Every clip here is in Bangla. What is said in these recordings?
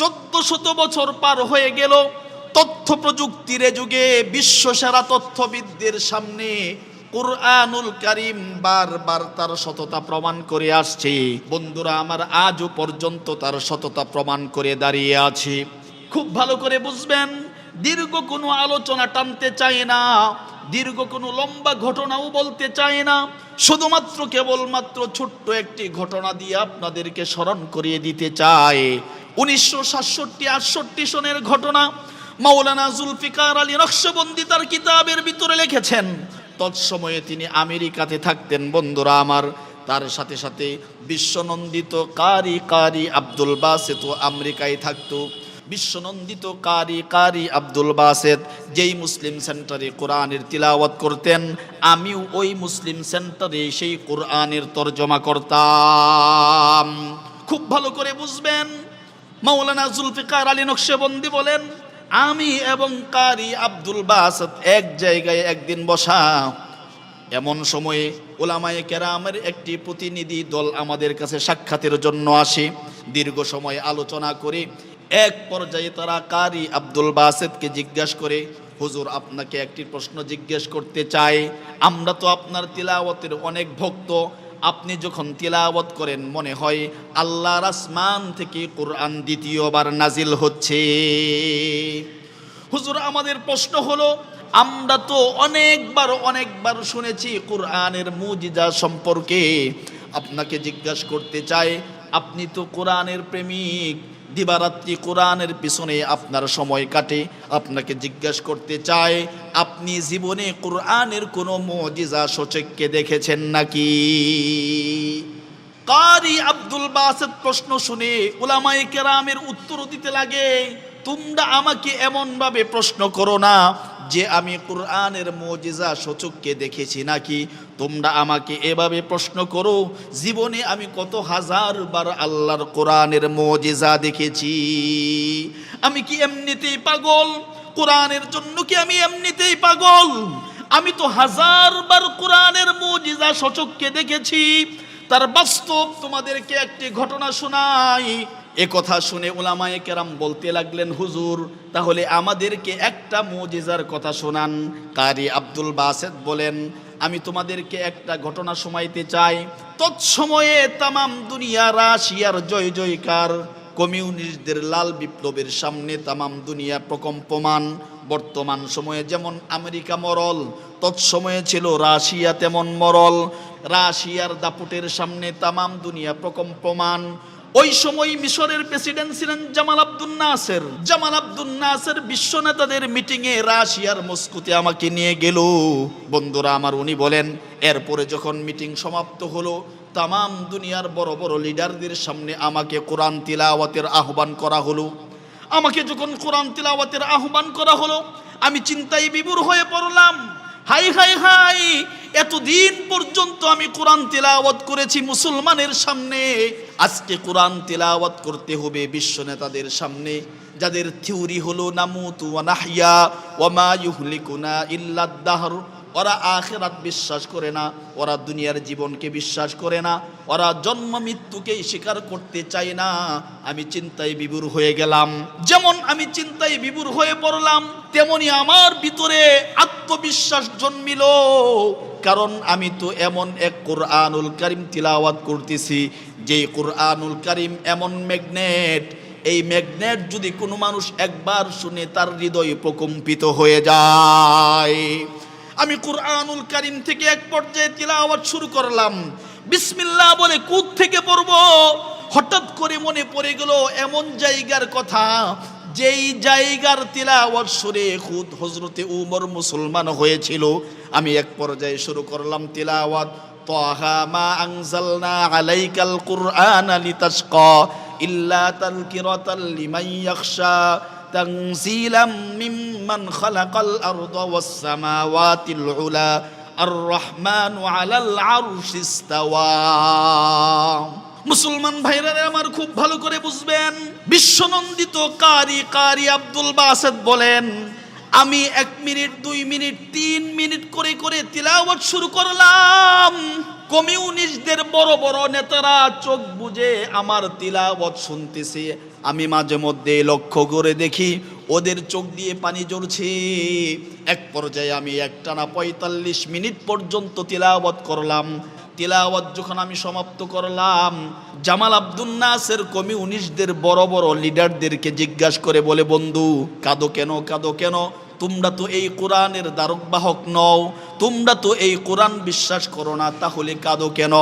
চোদ্দ শত বছর পার হয়ে গেল। তথ্য প্রযুক্তির যুগে বিশ্বসেরা তথ্যবিদদের সামনে কুরআনুল কারিম বারবার তার সততা প্রমাণ করে আসছে। বন্ধুরা, আমার আজও পর্যন্ত তার সততা প্রমাণ করে দাঁড়িয়ে আছে। খুব ভালো করে বুঝবেন, দীর্ঘ কোনো আলোচনা টানতে চায় না, দীর্ঘ কোনো লম্বা ঘটনাও বলতে চায় না। শুধুমাত্র কেবলমাত্র ছোট্ট একটি ঘটনা দিয়ে আপনাদেরকে স্মরণ করিয়ে দিতে চায়। উনিশশো সাতষট্টি, আটষট্টি সনের ঘটনা। মাওলানা জুলফিকার আলী নকশবন্দি তার কিতাবের ভিতরে লিখেছেন, তৎসময়ে তিনি আমেরিকাতে থাকতেন, বন্ধুরা আমার। তার সাথে সাথে বিশ্বনন্দিত কারি কারি আব্দুল বাসেত আমেরিকায় থাকতো। বিশ্বনন্দিত কারি কারি আব্দুল বাসেদ যেই মুসলিম সেন্টারে কোরআনের তিলাওয়াত করতেন, আমিও ওই মুসলিম সেন্টারে সেই কোরআনের তর্জমা করতাম। খুব ভালো করে বুঝবেন মাওলানা জুলফিকার আলী নকশেবন্দি বলেন, আমি এবং কারি আব্দুল বাসেদ এক জায়গায় একদিন বসা। এমন সময়ে ওলামায়ে কেরামের একটি প্রতিনিধি দল আমাদের কাছে সাক্ষাতের জন্য আসে। দীর্ঘ সময় আলোচনা করে এক পর্যায়ে তারা কারি আব্দুল বাসেদকে জিজ্ঞাসা করে, হুজুর, আপনাকে একটি প্রশ্ন জিজ্ঞেস করতে চাই। আমরা তো আপনার তিলাওয়াতের অনেক ভক্ত। আপনি যখন তিলাওয়াত করেন, মনে হয় আল্লাহ আসমান থেকে কোরআন দ্বিতীয়বার নাজিল হচ্ছে। হুজুর, আমাদের প্রশ্ন হলো, আমরা তো অনেকবার অনেকবার শুনেছি কোরআনের মুজিজা সম্পর্কে। আপনাকে জিজ্ঞাসা করতে চাই, আপনি তো কোরআনের প্রেমিক। দিবারাত্রি কোরআনের পিছনে আপনার সময় কাটে। আপনাকে জিজ্ঞাসা করতে চায়, আপনি জীবনে কোরআনের কোনো মজিজা সচেককে দেখেছেন নাকি? কারি আব্দুল বাসের প্রশ্ন শুনে ওলামাই কেরামের উত্তর দিতে লাগে, তোমরা আমাকে এমনভাবে প্রশ্ন করো না যে আমি কোরআনের মজিজা সচককে দেখেছি নাকি? তোমরা আমাকে এভাবে প্রশ্ন করো, জীবনে আমি কত হাজার বার আল্লাহর কোরআনের মজিজা দেখেছি। আমি কি এমনিতেই পাগল? কোরআনের জন্য কি আমি এমনিতেই পাগল? আমি তো হাজার বার কোরআনের মজিজা সচককে দেখেছি। তার বাস্তব তোমাদেরকে একটি ঘটনা শোনাই। এ কথা শুনে ওলামায়ে কেরাম বলতে লাগলেন, হুজুর, তাহলে আমাদেরকে একটা মুজিজার কথা শোনান। কারি আব্দুল বাসেদ বলেন, আমি তোমাদেরকে একটা ঘটনা শোনাইতে চাই। তৎসময়ে তামাম দুনিয়া রাশিয়ার জয় জয়কার। কমিউনিস্টদের লাল বিপ্লবের সামনে তামাম দুনিয়া প্রকম্পমান। বর্তমান সময়ে যেমন আমেরিকা মরল, তৎসময়ে ছিল রাশিয়া তেমন মরল। রাশিয়ার দাপুটের সামনে তামাম দুনিয়া প্রকম্পমান। ওই সময় মিশরের প্রেসিডেন্ট ছিলেন জামাল আব্দুল নাসের। জামাল আব্দুল নাসের বিশ্ব নেতাদের মিটিংয়ে রাশিয়ার মস্কুতে আমাকে নিয়ে গেল। বন্ধুরা আমার উনি বলেন, এরপরে যখন মিটিং সমাপ্ত হলো, তামাম দুনিয়ার বড় বড় লিডারদের সামনে আমাকে কোরআন তিলাওয়াতের আহ্বান করা হলো। আমাকে যখন কোরআন তিলাওয়াতের আহ্বান করা হলো, আমি চিন্তায় বিভোর হয়ে পড়লাম। হাই হাই হাই, এতদিন পর্যন্ত আমি কোরআন তিলাওয়াত করেছি মুসলমানের সামনে। আজকে কোরআন তেলাওয়াত করতে হবে বিশ্ব নেতাদের সামনে, যাদের থিওরি হলো নামুতু ওয়া নাহইয়া, ওয়া মা ইউহলিকুনা ইল্লা দাহর ওরা আখেরাত বিশ্বাস করে না, ওরা দুনিয়ার জীবনকে বিশ্বাস করে না, ওরা জন্ম মৃত্যুকেই স্বীকার করতে চায় না। আমি চিন্তায় বিভুর হয়ে গেলাম। যেমন আমি চিন্তায় বিভুর হয়ে পড়লাম, তেমনি আমার ভিতরে আত্মবিশ্বাস জন্মিল। কারণ আমি তো এমন এক কোরআনুল কারিম তিলাওয়াত করতেছি, যেই কোরআনুল কারিম এমন ম্যাগনেট, এই ম্যাগনেট যদি কোনো মানুষ একবার শুনে তার হৃদয় প্রকম্পিত হয়ে যায়। আমি কোরআনুল কারিম থেকে এক পর্যায়ে তিলাওয়াত শুরু করলাম। বিসমিল্লাহ বলে কুদ থেকে পড়ব। হঠাৎ করে মনে পড়ে গেল, এমন জায়গার কথা যেই জায়গার তিলাওয়াত সুরে খুদ হজরতে উমর মুসলমান হয়েছিল, আমি এক পর্যায়ে শুরু করলাম তিলাওয়াত। তাহা মা আনজালনা আলাইকাল কুরআন লিতাশকা ইল্লা তানকিরাতাল লিমান ইয়াখশা তানজিলাম মিম্মান খালাকাল আরদা ওয়াস সামাওয়াতিল উলা। আর রহমান আলাল আরশিস্তাওয়া। মুসলমান ভাইরা আমার খুব ভালো করে বুঝবেন। বিশ্বনন্দিত কারি কারি আব্দুল বাসেদ বলেন, আমি এক মিনিট, দুই মিনিট, তিন মিনিট করে করে তিলাওয়াত শুরু করলাম। কমিউনিস্টদের বড় বড় নেতারা চোখ বুজে আমার তিলাওয়াত শুনতেছে। আমি মাঝে মধ্যে লক্ষ্য করে দেখি ওদের চোখ দিয়ে পানি জ্বরছে এক পর্যায়ে আমি একটানা পঁয়তাল্লিশ মিনিট পর্যন্ত তিলাওয়াত করলাম। তিলাওয়াত যখন আমি সমাপ্ত করলাম, জামাল আব্দুল নাসের কমিউনিস্টদের বড় বড় লিডারদেরকে জিজ্ঞাসা করে বলে, বন্ধু, কাঁদো কেন কাঁদো কেন? তোমরা তো এই কোরআনের দ্বারক বাহক নও, তোমরা তো এই কোরআন বিশ্বাস করো না, তাহলে কাঁদো কেন?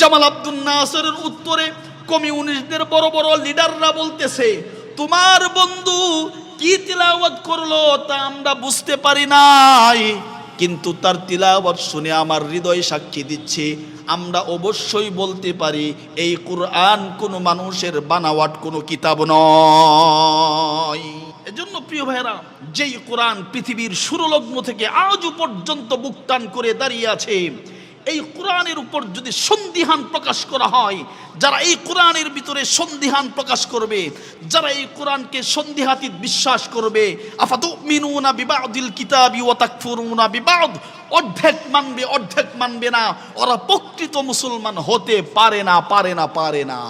জামাল আব্দুল নাসের উত্তরে কমিউনিস্টদের বড় বড় লিডাররা বলতেছে, তোমার বন্ধু কি তিলাওয়াত করল তা আমরা বুঝতে পারি নাই। কিন্তু তার তিলাবত শুনে আমার হৃদয় সাক্ষী দিচ্ছে। আমরা অবশ্যই বলতে পারি, এই কোরআন কোনো মানুষের বানাওয়াট, কোনো কিতাব নয়। এজন্য প্রিয় ভাইরা যেই কোরআন পৃথিবীর সুরলগ্ন থেকে আজও পর্যন্ত বুকটান করে দাঁড়িয়ে আছে এই কোরআনের উপর যদি সন্দিহান প্রকাশ করা হয়, যারা এই কোরআনের ভিতরে সন্দিহান প্রকাশ করবে, যারা এই কোরআনকে সন্দিহাতীত বিশ্বাস করবে আফাতু মিনুনা বিবাদিল কিতাবি ও তাকফুরুনা বিবাদ, অর্ধেক মানবে অর্ধেক মানবে না, ওরা প্রকৃত মুসলমান হতে পারে না পারে না পারে না।